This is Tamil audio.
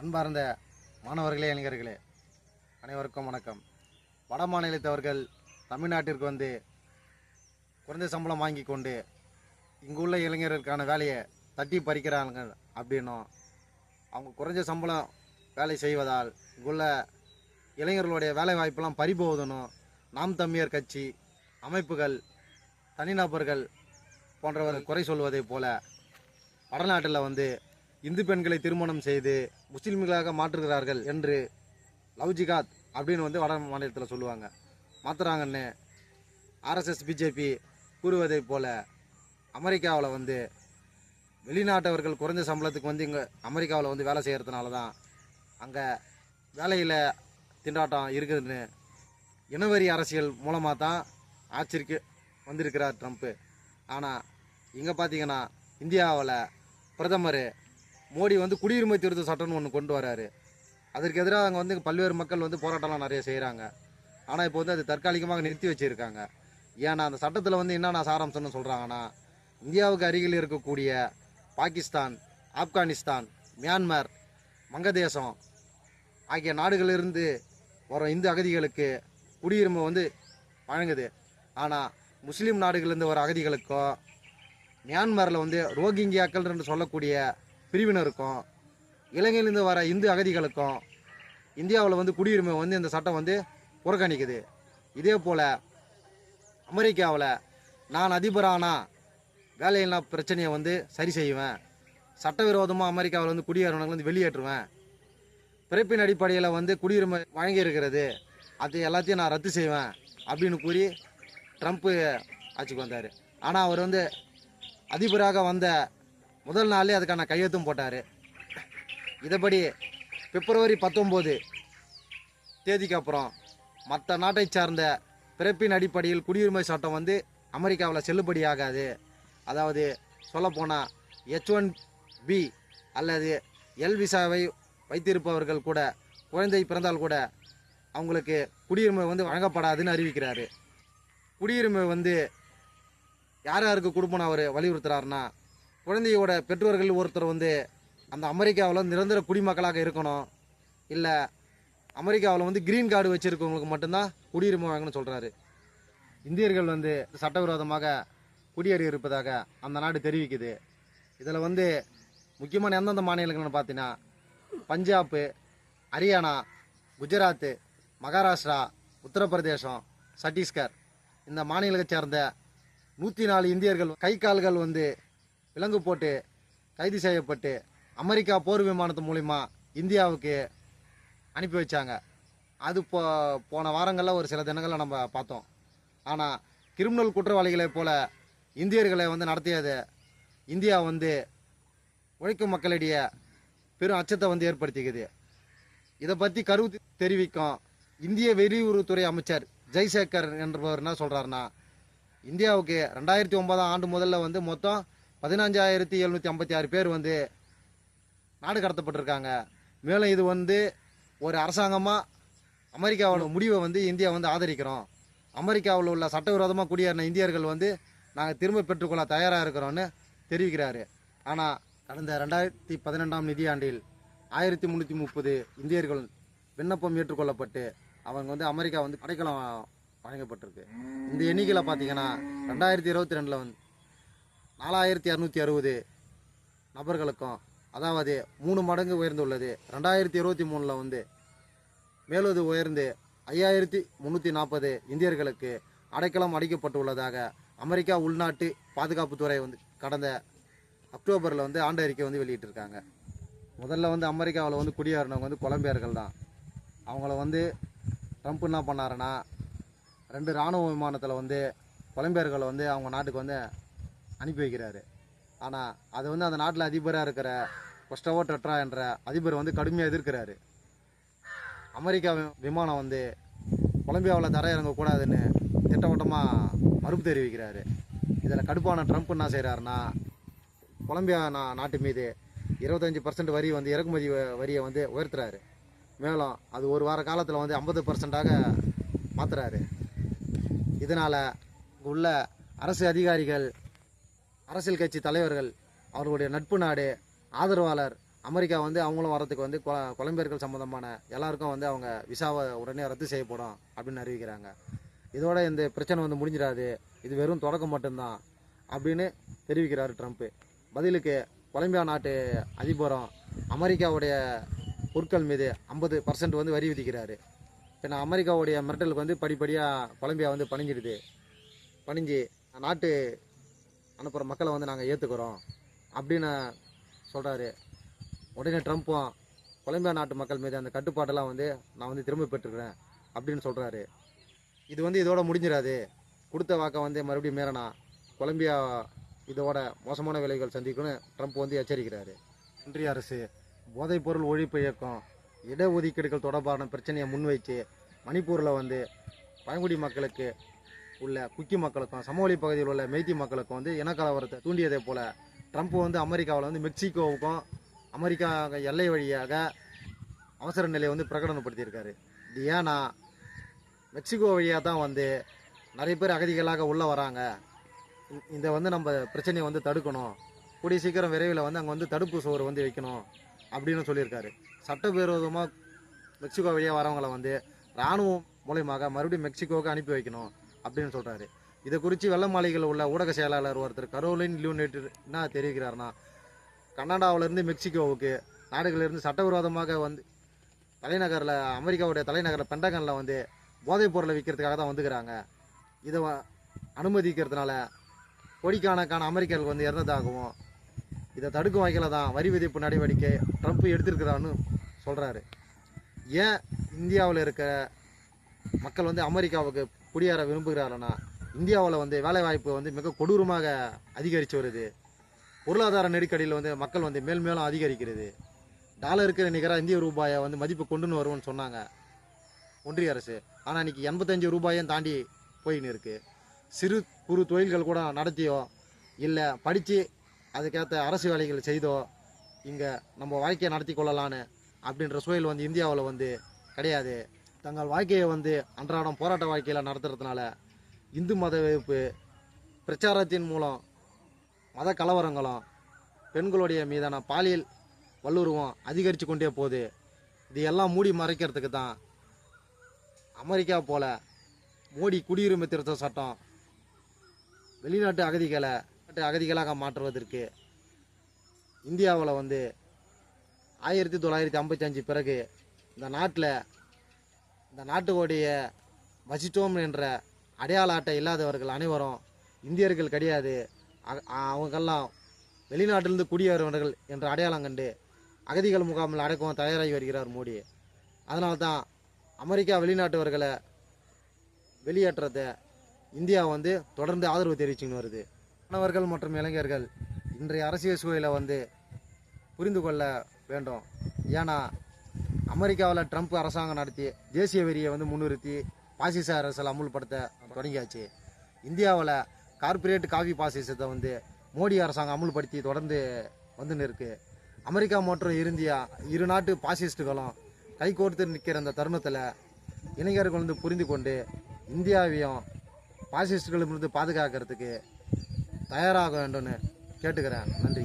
அன்பார்ந்த மாணவர்களே இளைஞர்களே அனைவருக்கும் வணக்கம். வட மாநிலத்தவர்கள் தமிழ்நாட்டிற்கு வந்து குறைந்த சம்பளம் வாங்கி கொண்டு இங்குள்ள இளைஞர்களுக்கான வேலையை தட்டி பறிக்கிறாங்க அப்படின்னும் அவங்க குறைஞ்ச சம்பளம் வேலை செய்வதால் இங்குள்ள இளைஞர்களுடைய வேலை வாய்ப்பெல்லாம் பறிபோகுதுன்னும் நாம் தமிழர் கட்சி அமைப்புகள் தனிநபர்கள் போன்றவர்கள் குறை சொல்வதைப் போல வடநாட்டில் வந்து இந்து பெண்களை திருமணம் செய்து முஸ்லீம்களாக மாற்றுகிறார்கள் என்று லவ் ஜிகாத் அப்படின்னு வந்து வட மாநிலத்தில் சொல்லுவாங்க. மாற்றுறாங்கன்னு ஆர்எஸ்எஸ் பிஜேபி கூறுவதைப் போல் அமெரிக்காவில் வந்து வெளிநாட்டவர்கள் குறைஞ்ச சம்பளத்துக்கு வந்து இங்கே அமெரிக்காவில் வந்து வேலை செய்கிறதுனால தான் அங்கே வேலையில் திண்டாட்டம் இருக்குதுன்னு இனவெறி அரசியல் மூலமாக தான் ஆட்சிக்கு வந்திருக்கிறார் ட்ரம்ப்பு ஆனால் இங்கே பார்த்தீங்கன்னா இந்தியாவில் பிரதமர் மோடி வந்து குடியுரிமை திருத்த சட்டம்னு ஒன்று கொண்டு வராரு. அதற்கு எதிராக அங்கே வந்து பல்வேறு மக்கள் வந்து போராட்டம்லாம் நிறைய செய்கிறாங்க ஆனால் இப்போ வந்து அது தற்காலிகமாக நிறுத்தி வச்சுருக்காங்க. ஏன்னா அந்த சட்டத்தில் வந்து என்னென்ன சாராம்சம்னு சொல்கிறாங்கன்னா இந்தியாவுக்கு அருகில் இருக்கக்கூடிய பாகிஸ்தான் ஆப்கானிஸ்தான் மியான்மர் வங்கதேசம் ஆகிய நாடுகளிலிருந்து வர இந்து அகதிகளுக்கு குடியுரிமை வந்து வழங்குது. ஆனால் முஸ்லீம் நாடுகளிலிருந்து வர அகதிகளுக்கோ மியான்மரில் வந்து ரோஹிங்கியாக்கள் என்று சொல்லக்கூடிய பிரிவினருக்கும் இலங்கையிலேருந்து வர இந்து அகதிகளுக்கும் இந்தியாவில் வந்து குடியுரிமை வந்து இந்த சட்டம் வந்து புறக்கணிக்குது. இதே போல் அமெரிக்காவில் நான் அதிபரானா வேலையில்லா பிரச்சனையை வந்து சரி செய்வேன். சட்டவிரோதமாக அமெரிக்காவில் வந்து குடியேறவங்களை வந்து வெளியேற்றுவேன். பிறப்பின் அடிப்படையில் வந்து குடியுரிமை வழங்கி இருக்கிறது. அது எல்லாத்தையும் நான் ரத்து செய்வேன் அப்படின்னு கூறி ட்ரம்ப்பு ஆட்சிக்கு வந்தார். ஆனால் அவர் வந்து அதிபராக வந்த முதல் நாளே அதுக்கான கையெழுத்தும் போட்டார். இதபடி பிப்ரவரி பத்தொம்போது தேதிக்கு அப்புறம் மற்ற நாட்டை சார்ந்த பிறப்பின் அடிப்படையில் குடியுரிமை சட்டம் வந்து அமெரிக்காவில் செல்லுபடியாகாது அதாவது சொல்லப்போனால் எச் ஒன் பி அல்லது எல் விசாவை வைத்திருப்பவர்கள் கூட குழந்தை பிறந்தால் கூட அவங்களுக்கு குடியுரிமை வந்து வழங்கப்படாதுன்னு அறிவிக்கிறாரு. குடியுரிமை வந்து யார் யாருக்கு கொடுப்போன்னு அவர் வலியுறுத்துறாருன்னா குழந்தையோட பெற்றோர்கள் ஒருத்தர் வந்து அந்த அமெரிக்காவில் நிரந்தர குடிமக்களாக இருக்கணும். இல்லை அமெரிக்காவில் வந்து கிரீன் கார்டு வச்சுருக்கவங்களுக்கு மட்டும்தான் குடியுரிமை வாங்கணும்னு சொல்கிறாரு இந்தியர்கள் வந்து சட்டவிரோதமாக குடியேறி இருப்பதாக அந்த நாடு தெரிவிக்குது. இதில் வந்து முக்கியமான எந்தெந்த மாநிலங்கள்னு பார்த்தீங்கன்னா பஞ்சாப்பு ஹரியானா குஜராத்து மகாராஷ்டிரா உத்தரப்பிரதேசம் சத்தீஸ்கர் இந்த மாநிலத்தை சேர்ந்த நூற்றி நாலு இந்தியர்கள் கை கால்கள் வந்து விலங்கு போட்டு கைது செய்யப்பட்டு அமெரிக்கா போர் விமானத்து மூலிமா இந்தியாவுக்கு அனுப்பி வச்சாங்க. அது போ போன வாரங்களில் ஒரு சில தினங்களில் நம்ம பார்த்தோம். ஆனால் கிரிமினல் குற்றவாளிகளைப் போல இந்தியர்களை வந்து நடத்தியது இந்தியா வந்து உழைக்கும் மக்களிடையே பெரும் அச்சத்தை வந்து ஏற்படுத்திக்குது. இதை பற்றி கருவு தெரிவிக்கும் இந்திய வெளியுறவுத்துறை அமைச்சர் ஜெய்சேகர் என்பவர் என்ன சொல்கிறாருன்னா இந்தியாவுக்கு ரெண்டாயிரத்தி ஒன்பதாம் ஆண்டு முதல்ல வந்து மொத்தம் பதினஞ்சாயிரத்தி எழுநூற்றி ஐம்பத்தி ஆறு பேர் வந்து நாடு கடத்தப்பட்டிருக்காங்க. மேலும் இது வந்து ஒரு அரசாங்கமாக அமெரிக்காவோட முடிவை வந்து இந்தியா வந்து ஆதரிக்கிறோம். அமெரிக்காவில் உள்ள சட்டவிரோதமாக குடியேறின இந்தியர்கள் வந்து நாங்கள் திரும்ப பெற்றுக்கொள்ள தயாராக இருக்கிறோன்னு தெரிவிக்கிறாரு. ஆனால் கடந்த ரெண்டாயிரத்தி பதினெண்டாம் நிதியாண்டில் ஆயிரத்தி முந்நூற்றி முப்பது இந்தியர்கள் விண்ணப்பம் ஏற்றுக்கொள்ளப்பட்டு அவங்க வந்து அமெரிக்கா வந்து அடைக்கலம் வழங்கப்பட்டிருக்கு. இந்த எண்ணிக்கையில் பார்த்தீங்கன்னா ரெண்டாயிரத்தி இருபத்தி ரெண்டில் வந்து நாலாயிரத்தி இரநூத்தி அறுபது நபர்களுக்கும் அதாவது மூணு மடங்கு உயர்ந்துள்ளது. ரெண்டாயிரத்தி இருபத்தி மூணில் வந்து மேலது உயர்ந்து ஐயாயிரத்தி முந்நூற்றி நாற்பது இந்தியர்களுக்கு அடைக்கலம் அடிக்கப்பட்டுள்ளதாக அமெரிக்கா உள்நாட்டு பாதுகாப்புத்துறை வந்து கடந்த அக்டோபரில் வந்து ஆண்டு அறிக்கை வந்து வெளியிட்டிருக்காங்க. முதல்ல வந்து அமெரிக்காவில் வந்து குடியேறினவங்க வந்து கொலம்பியர்கள் தான். அவங்கள வந்து ட்ரம்ப் என்ன பண்ணாருன்னா ரெண்டு இராணுவ விமானத்தில் வந்து கொலம்பியர்களை வந்து அவங்க நாட்டுக்கு வந்து அனுப்பி வைக்கிறாரு. ஆனால் அது வந்து அந்த நாட்டில் அதிபராக இருக்கிற கொஸ்டவோ டெட்ரா என்ற அதிபர் வந்து கடுமையாக எதிர்க்கிறாரு. அமெரிக்கா வி- விமானம் வந்து கொலம்பியாவில் தர இறங்கக்கூடாதுன்னு திட்டவட்டமாக மறுப்பு தெரிவிக்கிறாரு. இதில் கடுப்பான ட்ரம்ப் என்ன செய்கிறாருன்னா கொலம்பியா நா நாட்டு மீது இருபத்தஞ்சி பர்சன்ட் வரி வந்து இறக்குமதி வ- வரியை வந்து உயர்த்துறாரு. மேலும் அது ஒரு வார காலத்தில் வந்து ஐம்பது பர்சண்ட்டாக மாற்றுறாரு இதனால் உள்ள அரசு அதிகாரிகள் அரசியல் கட்சி தலைவர்கள் அவர்களுடைய நட்பு நாடு ஆதரவாளர் அமெரிக்கா வந்து அவங்களும் வரதுக்கு வந்து கொ- கொலம்பியர்கள் சம்மந்தமான எல்லாருக்கும் வந்து அவங்க விசாவை உடனே ரத்து செய்யப்படும் அப்படின்னு அறிவிக்கிறாங்க. இதோட இந்த பிரச்சனை வந்து முடிஞ்சிடாது. இது வெறும் தொடக்கம் மட்டும்தான் அப்படின்னு தெரிவிக்கிறார் ட்ரம்ப்பு பதிலுக்கு கொலம்பியா நாட்டு அதிபரும் அமெரிக்காவுடைய பொருட்கள் மீது ஐம்பது பர்சன்ட் வந்து வரி விதிக்கிறாரு. ஏன்னா அமெரிக்காவுடைய மிரட்டலுக்கு வந்து படிப்படியாக கொலம்பியா வந்து பணிஞ்சிடுது. பணிஞ்சு நாட்டு அனுப்புகிற மக்களை வந்து நாங்கள் ஏற்றுக்கிறோம் அப்படின்னு சொல்கிறாரு உடனே ட்ரம்ப்பும் கொலம்பியா நாட்டு மக்கள் மீது அந்த கட்டுப்பாட்டெல்லாம் வந்து நான் வந்து திரும்ப பெற்றுக்கிறேன் அப்படின்னு சொல்கிறாரு இது வந்து இதோட முடிஞ்சிடாது. கொடுத்த வாக்கை வந்து மறுபடியும் மீறினா கொலம்பியா இதோட மோசமான விளைவுகள் சந்திக்கும்னு ட்ரம்ப் வந்து எச்சரிக்கிறாரு. ஒன்றிய அரசு போதைப்பொருள் ஒழிப்பு இயக்கம் இடஒதுக்கீடுகள் தொடர்பான பிரச்சனையை முன்வைத்து மணிப்பூரில் வந்து பழங்குடி மக்களுக்கு உள்ள குக்கி மக்களுக்கும் சமவெளி பகுதியில் உள்ள மெய்த்தி மக்களுக்கும் வந்து இனக்கலவரத்தை தூண்டியதை போல ட்ரம்ப் வந்து அமெரிக்காவில் வந்து மெக்சிகோவுக்கும் அமெரிக்கா எல்லை வழியாக அவசர நிலையை வந்து பிரகடனப்படுத்தியிருக்காரு. இது ஏன்னா மெக்சிகோ வழியாக தான் வந்து நிறைய பேர் அகதிகளாக உள்ளே வராங்க. இந்த- வந்து நம்ம பிரச்சனையை வந்து தடுக்கணும். கூடிய சீக்கிரம் விரைவில் வந்து அங்கே வந்து தடுப்பு சுவர் வந்து வைக்கணும் அப்படின்னு சொல்லியிருக்காரு. சட்டவிரோதமாக மெக்சிகோ வழியாக வரவங்களை வந்து இராணுவம் மூலயமாக மறுபடியும் மெக்சிகோவுக்கு அனுப்பி வைக்கணும். அப்படின்னு சொல்கிறாரு இதை குறித்து வெள்ள மாளிகையில் உள்ள ஊடக செயலாளர் ஒருத்தர் கரோலின் லியூனேட்டர் என்ன தெரிவிக்கிறாருன்னா கனடாவிலேருந்து மெக்சிகோவுக்கு நாடுகளிலிருந்து சட்டவிரோதமாக வந்து தலைநகரில் அமெரிக்காவுடைய தலைநகரில் பெண்டகனில் வந்து போதைப் பொருளை விற்கிறதுக்காக தான் வந்துக்கிறாங்க. இதை அனுமதிக்கிறதுனால கோடிக்கணக்கான அமெரிக்கர்கள் வந்து இறந்ததாகவும் இதை தடுக்கும் வகையில் தான் வரி விதிப்பு நடவடிக்கை ட்ரம்ப் எடுத்திருக்கிறான்னு சொல்கிறாரு ஏன் இந்தியாவில் இருக்க மக்கள் வந்து அமெரிக்காவுக்கு குடியேற விரும்புகிறாரன்னா இந்தியாவில் வந்து வேலைவாய்ப்பு வந்து மிக கொடூரமாக அதிகரித்து வருது. பொருளாதார நெருக்கடியில் வந்து மக்கள் வந்து மேல் மேலும் அதிகரிக்கிறது. டாலருக்கு நிகராக இந்திய ரூபாயை வந்து மதிப்பு கொண்டுன்னு வருவோம்னு சொன்னாங்க. ஒன்றிய அரசு. ஆனால் இன்னைக்கு எண்பத்தஞ்சு ரூபாயும் தாண்டி போயின்னு இருக்குது சிறு குறு தொழில்கள் கூட நடத்தியோ இல்லை படித்து அதுக்கேற்ற அரசு வேலைகள் செய்தோ இங்கே நம்ம வாழ்க்கையை நடத்தி கொள்ளலான்னு அப்படின்ற சூழல் வந்து இந்தியாவில் வந்து கிடையாது. தங்கள் வாழ்க்கையை வந்து அன்றாடம் போராட்ட வாழ்க்கையில் நடத்துறதுனால இந்து மத வகுப்பு பிரச்சாரத்தின் மூலம் மத கலவரங்களும் பெண்களுடைய மீதான பாலியல் வல்லுருவம் அதிகரித்து கொண்டே போகுது. இது எல்லாம் மூடி மறைக்கிறதுக்கு தான் அமெரிக்கா போல மோடி குடியுரிமை திருத்த சட்டம் வெளிநாட்டு அகதிகளை அகதிகளாக மாற்றுவதற்கு இந்தியாவில் வந்து ஆயிரத்தி தொள்ளாயிரத்தி ஐம்பத்தஞ்சு பிறகு இந்த நாட்டில் இந்த நாட்டுடைய வசிட்டோம் என்ற அடையாள அட்டை இல்லாதவர்கள் அனைவரும் இந்தியர்கள் கிடையாது. அவங்கெல்லாம் வெளிநாட்டிலிருந்து குடியேறுபவர்கள் என்ற அடையாளம் கண்டு அகதிகள் முகாமில் அடைக்கவும் தயாராகி வருகிறார் மோடி. அதனால்தான் அமெரிக்கா வெளிநாட்டவர்களை வெளியேற்றத்தை இந்தியா வந்து தொடர்ந்து ஆதரவு தெரிவிச்சுன்னு வருது. மாணவர்கள் மற்றும் இளைஞர்கள் இன்றைய அரசியல் சூழலை வந்து புரிந்து கொள்ள வேண்டும். ஏன்னா அமெரிக்காவில் ட்ரம்ப் அரசாங்கம் நடத்தி தேசிய வெறியை வந்து முன்னிறுத்தி பாசிச அரசில் அமுல்படுத்த தொடங்கியாச்சு. இந்தியாவில் கார்ப்பரேட் காஃபி பாசிசத்தை வந்து மோடி அரசாங்கம் அமுல்படுத்தி தொடர்ந்து வந்துன்னு இருக்குது அமெரிக்கா மற்றும் இந்தியா இரு நாட்டு பாசிஸ்டுகளும் கைகோர்த்து நிற்கிற அந்த தருணத்தில் இளைஞர்கள் வந்து புரிந்து கொண்டு இந்தியாவையும் பாசிஸ்டுகளிடமிருந்து பாதுகாக்கிறதுக்கு தயாராக வேண்டும்னு கேட்டுக்கிறேன். நன்றி.